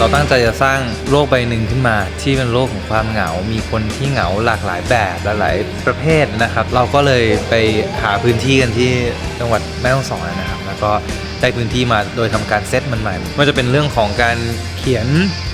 เราตั้งใจจะสร้างโลกใบหนึ่งขึ้นมา ที่เป็นโลกของความเหงา มีคนที่เหงาหลากหลายแบบหลายๆประเภทนะครับ เราก็เลยไปหาพื้นที่กันที่จังหวัดแม่ฮ่องสอนนะครับ แล้วก็ได้พื้นที่มาโดยทำการเซตมันใหม่ไมันจะเป็นเรื่องของการเขียน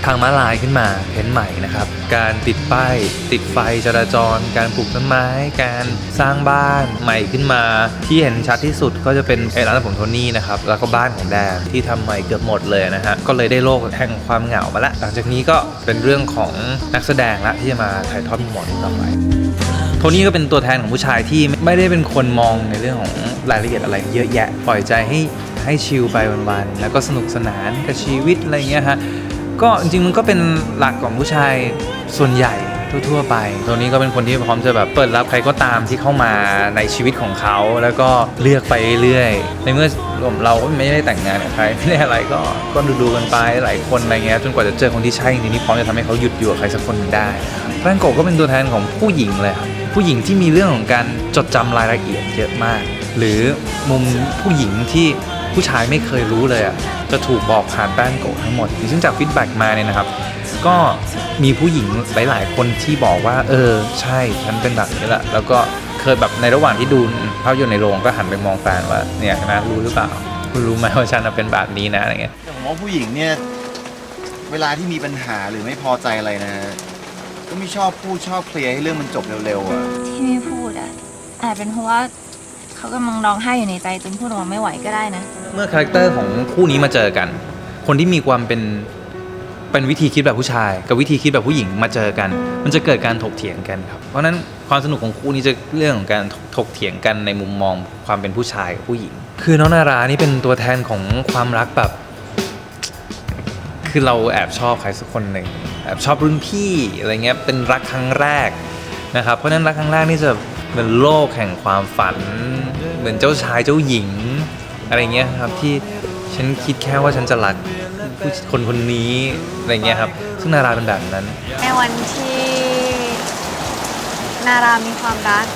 ทางม้าลายขึ้นมาเพ้นใหม่นะครับ การติดป้ายติดไฟจราจร การปลูกต้นไม้ การสร้างบ้านใหม่ขึ้นมา ที่เห็นชัดที่สุดก็จะเป็นไอ้ร้านผมโทนี่นะครับ แล้วก็บ้านของแดนที่ทำใหม่เกือบหมดเลยนะฮะ ก็เลยได้โลกแห่งความเหงามาละ หลังจากนี้ก็เป็นเรื่องของนักแสดงละที่จะมาถ่ายทอดมุมมองนี้ต่อไปโทนี่ก็เป็นตัวแทนของผู้ชายที่ไม่ได้เป็นคนมองในเรื่องของรายละเอียดอะไรเยอะแยะ ปล่อยใจให้ให้ชิลไปวันๆ แล้วก็สนุกสนานกับชีวิตอะไรเงี้ยฮะ ก็จริงๆมันก็เป็นหลักของผู้ชายส่วนใหญ่ทั่วๆไปโทนี่ก็เป็นคนที่พร้อมจะแบบเปิดรับใครก็ตามที่เข้ามาในชีวิตของเขา แล้วก็เลือกไปเรื่อยๆในเมื่อเราก็ไม่ได้แต่งงานกับใครไม่ได้อะไรก็ก็ดูๆกันไปหลายคนอะไรเงี้ยจนกว่าจะเจอคนที่ใช่จริงๆนี่พร้อมจะทำให้เขาหยุดอยู่กับใครสักคนหนึ่งได้แฟรงโกก็เป็นตัวแทนของผู้หญิงเลยครับผู้หญิงที่มีเรื่องของการจดจำรายละเอียดเยอะมาก หรือมุมผู้หญิงที่ ผู้ชายไม่เคยรู้เลยอะจะถูกบอกผ่านแป้งโกะทั้งหมดซึ่งจากฟีดแบ็กมาเนี่ยนะครับ ก็มีผู้หญิงหลาย ๆ คนที่บอกว่า เออ ใช่ฉันเป็นแบบนี้แหละแล้วก็เคยแบบในระหว่างที่ดูภาพยนตร์ในโรงก็หันไปมองแฟนว่าเนี่ยนะรู้หรือเปล่า คุณรู้ไหมว่าฉันน่ะเป็นแบบนี้นะอะไรเงี้ยแต่ผมว่าผู้หญิงเนี่ยเวลาที่มีปัญหาหรือไม่พอใจอะไรนะก็ไม่ชอบพูดชอบเคลียร์ให้เรื่องมันจบเร็วๆอะที่ไม่พูดอะอาจเป็นเพราะว่าเขากำลังร้องไห้อยู่ในใจจนพูดออกมาไม่ไหวก็ได้นะ เมื่อคาแรคเตอร์ของคู่นี้มาเจอกัน คนที่มีความเป็นเป็นวิธีคิดแบบผู้ชาย กับวิธีคิดแบบผู้หญิงมาเจอกัน มันจะเกิดการถกเถียงกันครับเพราะฉะนั้นความสนุกของคู่นี้จะเรื่องของการถกเถียงกันในมุมมองความเป็นผู้ชายกับผู้หญิง คือน้องนารานี่เป็นตัวแทนของความรักแบบ คือเราแอบชอบใครสักคนหนึ่งแอบชอบรุ่นพี่อะไรเงี้ยเป็นรักครั้งแรกนะครับเพราะฉะนั้นรักครั้งแรกนี่จะเป็นโลกแห่งความฝัน เหมือนเจ้าชายเจ้าหญิง อะไรเงี้ยครับที่ฉันคิดแค่ว่าฉันจะรักผู้คนคนนี้อะไรเงี้ยครับ ซึ่งนาราเป็นแบบนั้น ในวันที่นารามีความรัก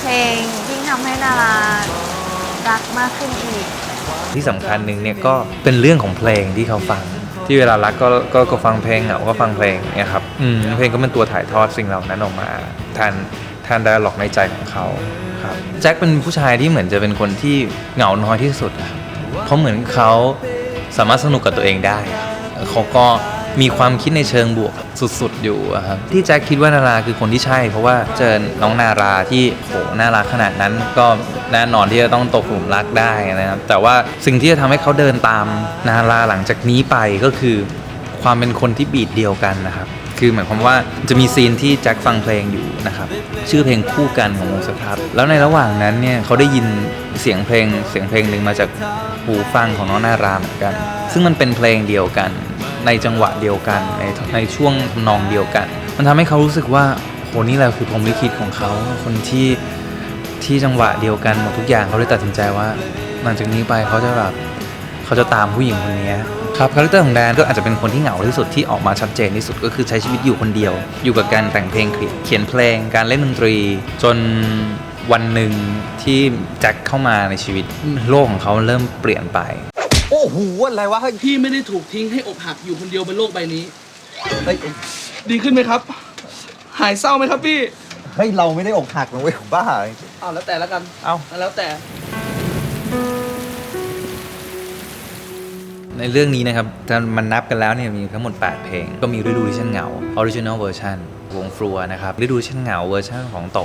เพลงยิ่งทำให้นารารักมากขึ้นอีก ที่สำคัญหนึ่งเนี่ยก็เป็นเรื่องของเพลงที่เขาฟัง ที่เวลารักก็ก็ก็ฟังเพลงเหงาก็ฟังเพลงเนี่ยครับอืมเพลงก็เป็นตัวถ่ายทอดสิ่งเหล่านั้นออกมาแทน แทนไดอะล็อกในใจของเขาครับแจ็คเป็นผู้ชายที่เหมือนจะเป็นคนที่เหงาน้อยที่สุดอะเพราะเหมือนเขาสามารถสนุกกับตัวเองได้ เขาก็มีความคิดในเชิงบวกสุดๆ อยู่อะครับที่แจ็คคิดว่านาราคือคนที่ใช่ เพราะว่าเจอน้องนาราที่โหน่ารักขนาดนั้นก็แน่นอนที่จะต้องตกหลุมรักได้นะครับแต่ว่าสิ่งที่จะทำให้เขาเดินตามนาราหลังจากนี้ไปก็คือ ความเป็นคนที่บีดเดียวกันนะครับ คือหมายความว่าจะมีซีนที่แจ็คฟังเพลงอยู่นะครับ ชื่อเพลงคู่กันของวงสครับแล้วในระหว่างนั้นเนี่ยเขาได้ยินเสียงเพลงเสียงเพลงหนึ่งมาจากหูฟังของน้องนาราเหมือนกัน ซึ่งมันเป็นเพลงเดียวกัน ในจังหวะเดียวกัน ในในช่วงทำนองเดียวกัน มันทำให้เขารู้สึกว่าโหนี่แหละคือพรมลิขิตของเขาคนที่ที่จังหวะเดียวกันหมดทุกอย่างเขาเลยตัดสินใจว่า หลังจากนี้ไปเขาจะแบบเขาจะตามผู้หญิงคนนี้ ครับคาแรคเตอร์ของแดนก็อาจจะเป็นคนที่เหงาที่สุดที่ออกมาชัดเจนที่สุดก็คือใช้ชีวิตอยู่คนเดียว อยู่กับการแต่งเพลงเขียนเพลง การเล่นดนตรี จนวันหนึ่งที่แจ็คเข้ามาในชีวิตโลกของเขาเริ่มเปลี่ยนไป โอ้โหอะไรวะเฮ้ยพี่ไม่ได้ถูกทิ้งให้อกหักอยู่คนเดียวบนโลกใบนี้ เฮ้ยดีขึ้นไหมครับ หายเศร้าไหมครับพี่ เฮ้ยเราไม่ได้อกหักนะเว้ยบ้า เอาแล้วแต่แล้วกัน เอ้าแล้วแต่ ในเรื่องนี้นะครับถ้ามันนับกันแล้วเนี่ยมีทั้งหมด 8 เพลง ก็มีฤดูที่ฉันเหงา Original Version วงฟลัวนะครับฤดูฉันเหงาเวอร์ชันของโต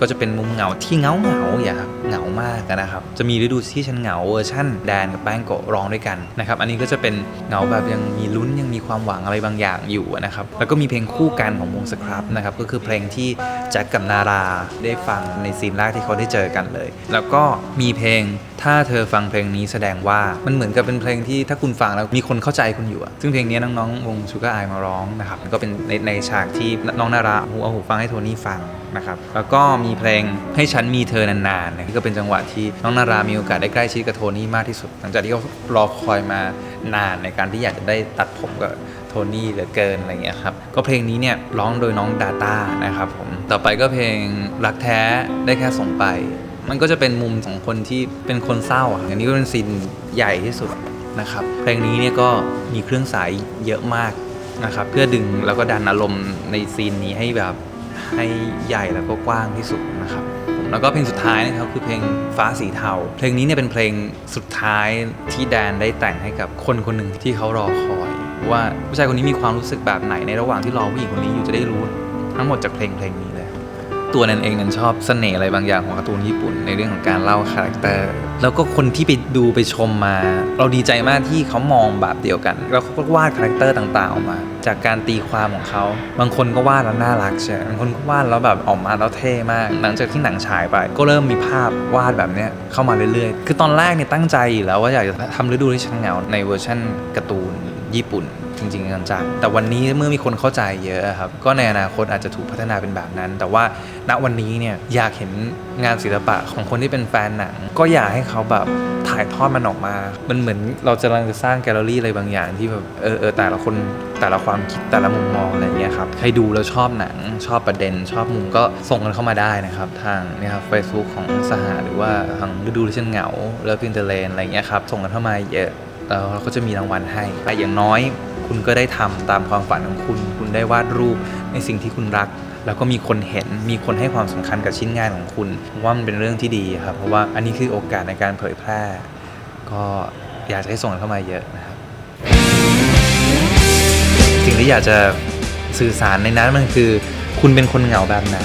ก็จะเป็นมุมเหงาที่เหงาเหงาอย่าเหงามากนะครับ จะมีฤดูที่ฉันเหงาเวอร์ชันแดนกับแป้งโกร้องด้วยกันนะครับ อันนี้ก็จะเป็นเหงาแบบยังมีลุ้นยังมีความหวังอะไรบางอย่างอยู่นะครับ แล้วก็มีเพลงคู่กันของวงสครับนะครับ ก็คือเพลงที่แจ็คกับนาราได้ฟังในซีนแรกที่เขาได้เจอกันเลย แล้วก็มีเพลงถ้าเธอฟังเพลงนี้แสดงว่ามันเหมือนกับเป็นเพลงที่ถ้าคุณฟังแล้วมีคนเข้าใจคุณอยู่อะซึ่งเพลงนี้น้องๆวงชูการ์ไอมาร้องนะครับก็เป็นในในฉากที่น้องนาราหูเอาหูฟังให้โทนี่ฟังนะครับแล้วก็มีเพลงให้ฉันมีเธอนานๆนะก็เป็นจังหวะที่น้องนารามีโอกาสได้ใกล้ชิดกับโทนี่มากที่สุด หลังจากที่เขารอคอยมานานในการที่อยากจะได้ตัดผมกับโทนี่เหลือเกินอะไรเงี้ยครับก็เพลงนี้เนี่ยร้องโดยน้องดาต้านะครับผมต่อไปก็เพลงรักแท้ได้แค่ส่งไป มันก็จะเป็นมุมของคนที่เป็นคนเศร้าอะอันนี้ก็เป็นซีนใหญ่ที่สุด นะครับเพลงนี้เนี่ยก็มีเครื่องสายเยอะมากนะครับเพื่อดึงแล้วก็ดันอารมณ์ในซีนนี้ให้แบบให้ใหญ่แล้วก็กว้างที่สุดนะครับแล้วก็เพลงสุดท้ายนะครับคือเพลงฟ้าสีเทา เพลงนี้เนี่ยเป็นเพลงสุดท้ายที่แดนได้แต่งให้กับคนคนหนึ่งที่เขารอคอย ว่าผู้ชายคนนี้มีความรู้สึกแบบไหนในระหว่างที่รอผู้หญิงคนนี้อยู่จะได้รู้ ทั้งหมดจากเพลงเพลงนี้ ตัวนั้นเองนั้นชอบเสน่ห์อะไรบางอย่างของการ์ตูนญี่ปุ่น ในเรื่องของการเล่าคาแรคเตอร์แล้วก็คนที่ไปดูไปชมมา เราดีใจมากที่เขามองแบบเดียวกัน แล้วเขาก็วาดคาแรคเตอร์ต่างๆออกมา จากการตีความของเขาบางคนก็วาดแล้วน่ารักใช่บางคนก็วาดแล้วแบบออกมาแล้วเท่มาก หลังจากที่หนังฉายไป ก็เริ่มมีภาพวาดแบบเนี้ยเข้ามาเรื่อยๆ คือตอนแรกเนี่ยตั้งใจอยู่แล้วว่าอยากจะทำฤดูที่ฉันเหงาในเวอร์ชันการ์ตูนญี่ปุ่น จริงๆจังๆแต่วันนี้เมื่อมีคนเข้าใจเยอะครับ ก็ในอนาคตอาจจะถูกพัฒนาเป็นแบบนั้น แต่ว่าณวันนี้เนี่ยอยากเห็นงานศิลปะของคนที่เป็นแฟนหนัง ก็อยากให้เขาแบบถ่ายทอดมันออกมา มันเหมือนเราจะกำลังจะสร้างแกลเลอรี่อะไรบางอย่างที่แบบเออเออแต่ละคนแต่ละความคิดแต่ละมุมมองอะไรเงี้ยครับ ใครดูแล้วชอบหนังชอบประเด็น ชอบมุมก็ส่งกันเข้ามาได้นะครับ ทางเนี่ครับเฟซบุ๊กของสหหรือว่าทางฤดูที่นเหงาเลิฟอินเตอร์เลนอะไรเงี้ยครับส่งกันเข้ามาเยอะแล้วเราก็จะมีรางวัลให้แต่อย่างน้อย คุณก็ได้ทำตามความฝันของคุณ คุณได้วาดรูปในสิ่งที่คุณรัก แล้วก็มีคนเห็น มีคนให้ความสำคัญกับชิ้นงานของคุณว่ามันเป็นเรื่องที่ดีครับ เพราะว่าอันนี้คือโอกาสในการเผยแพร่ ก็อยากจะให้ส่งเข้ามาเยอะนะครับ สิ่งที่อยากจะสื่อสารในนั้นมันคือ คุณเป็นคนเหงาแบบไหน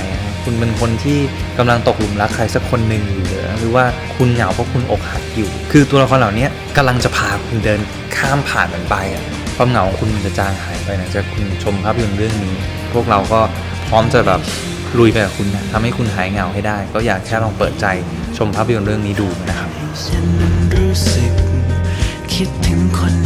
คุณเป็นคนที่กำลังตกหลุมรักใครสักคนหนึ่งอยู่หรือหรือว่าคุณเหงาเพราะคุณอกหักอยู่ คือตัวละครเหล่านี้กำลังจะพาคุณเดินข้ามผ่านมันไปอะ ความเหงาของคุณมันจะจางหายไปนะจะคุณชมภาพยนตร์เรื่องนี้ พวกเราก็พร้อมจะแบบลุยไปกับคุณนะทำให้คุณหายเหงาให้ได้ ก็อยากแค่ลองเปิดใจชมภาพยนตร์เรื่องนี้ดูนะครับ ฉันรู้สึกคิดถึงคน